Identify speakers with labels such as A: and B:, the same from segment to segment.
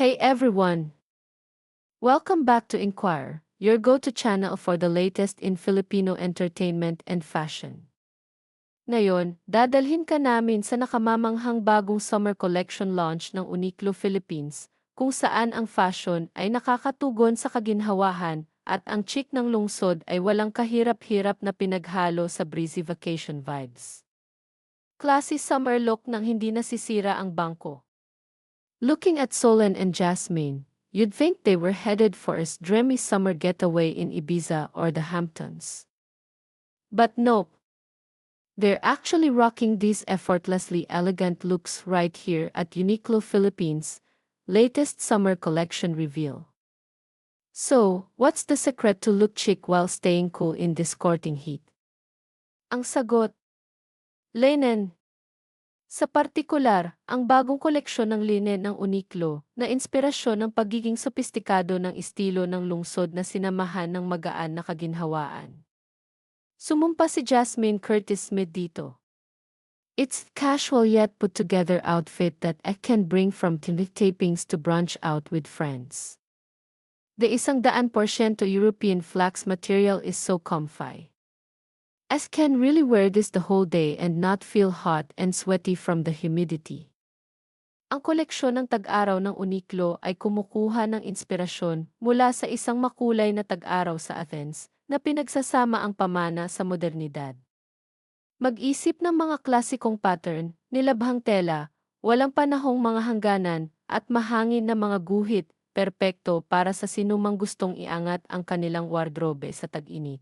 A: Hey everyone! Welcome back to Inquire, your go-to channel for the latest in Filipino entertainment and fashion. Ngayon, dadalhin ka namin sa nakamamanghang bagong summer collection launch ng Uniqlo Philippines, kung saan ang fashion ay nakakatugon sa kaginhawahan at ang chic ng lungsod ay walang kahirap-hirap na pinaghalo sa breezy vacation vibes. Classy summer look nang hindi nasisira ang bangko. Looking at Solen and Jasmine, you'd think they were headed for a dreamy summer getaway in Ibiza or the Hamptons. But nope. They're actually rocking these effortlessly elegant looks right here at Uniqlo Philippines' latest summer collection reveal. So, what's the secret to look chic while staying cool in this courting heat? Ang sagot, linen. Sa partikular, ang bagong koleksyon ng linen ng Uniqlo na inspirasyon ng pagiging sopistikado ng estilo ng lungsod na sinamahan ng magaan na kaginhawaan. Sumumpa si Jasmine Curtis Smith dito. It's casual yet put together outfit that I can bring from clinic tapings to brunch out with friends. The isang daan porsyento European flax material is so comfy. As can really wear this the whole day and not feel hot and sweaty from the humidity. Ang koleksyon ng tag-araw ng Uniqlo ay kumukuha ng inspirasyon mula sa isang makulay na tag-araw sa Athens na pinagsasama ang pamana sa modernidad. Mag-isip ng mga klasikong pattern, nilabhang tela, walang panahong mga hangganan, at mahangin na mga guhit, perpekto para sa sinumang gustong iangat ang kanilang wardrobe sa tag-init.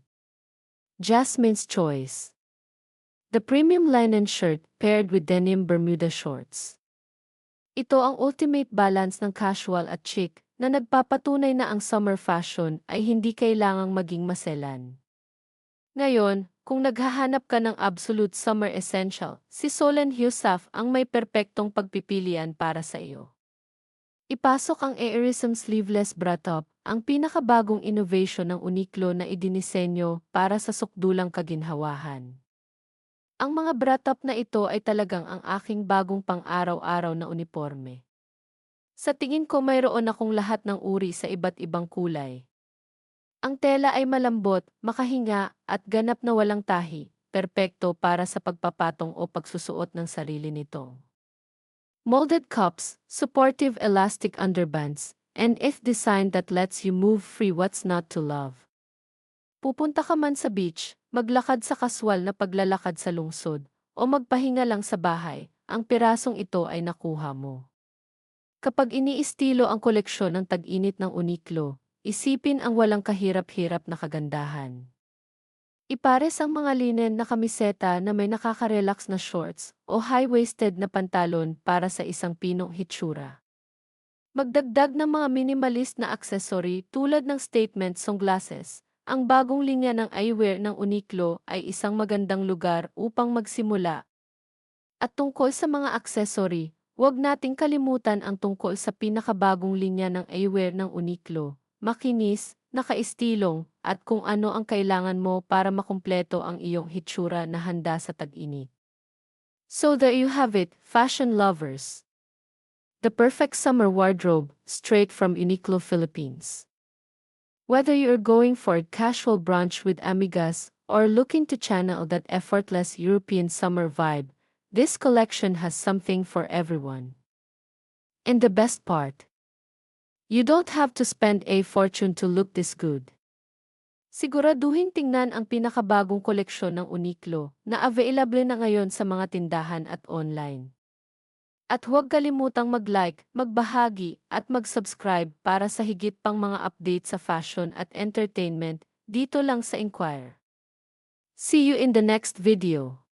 A: Jasmine's Choice The premium linen shirt paired with denim Bermuda shorts. Ito ang ultimate balance ng casual at chic na nagpapatunay na ang summer fashion ay hindi kailangang maging maselan. Ngayon, kung naghahanap ka ng absolute summer essential, si Solen Hyusaf ang may perpektong pagpipilian para sa iyo. Ipasok ang Airism Sleeveless Bra Top ang pinakabagong innovation ng Uniqlo na idinisenyo para sa sukdulang kaginhawahan. Ang mga bratop na ito ay talagang ang aking bagong pang-araw-araw na uniforme. Sa tingin ko mayroon akong lahat ng uri sa iba't ibang kulay. Ang tela ay malambot, makahinga, at ganap na walang tahi, perpekto para sa pagpapatong o pagsusuot ng sarili nito. Molded cups, supportive elastic underbands, and if design that lets you move free what's not to love. Pupunta ka man sa beach, maglakad sa kaswal na paglalakad sa lungsod, o magpahinga lang sa bahay, ang pirasong ito ay nakuha mo. Kapag iniistilo ang koleksyon ng tag-init ng Uniqlo, isipin ang walang kahirap-hirap na kagandahan. Ipares ang mga linen na kamiseta na may nakaka-relax na shorts o high-waisted na pantalon para sa isang pinong hitsura. Magdagdag ng mga minimalist na accessory tulad ng statement sunglasses. Ang bagong linya ng eyewear ng Uniqlo ay isang magandang lugar upang magsimula. At tungkol sa mga accessory, huwag nating kalimutan ang tungkol sa pinakabagong linya ng eyewear ng Uniqlo. Makinis, nakaistilong, at kung ano ang kailangan mo para makumpleto ang iyong hitsura na handa sa tag-init. So there you have it, fashion lovers. The perfect summer wardrobe, straight from Uniqlo Philippines. Whether you're going for a casual brunch with amigas or looking to channel that effortless European summer vibe, this collection has something for everyone. And the best part, you don't have to spend a fortune to look this good. Siguraduhin tingnan ang pinakabagong koleksyon ng Uniqlo na available na ngayon sa mga tindahan at online. At huwag kalimutang mag-like, magbahagi, at mag-subscribe para sa higit pang mga update sa fashion at entertainment dito lang sa Inquire. See you in the next video.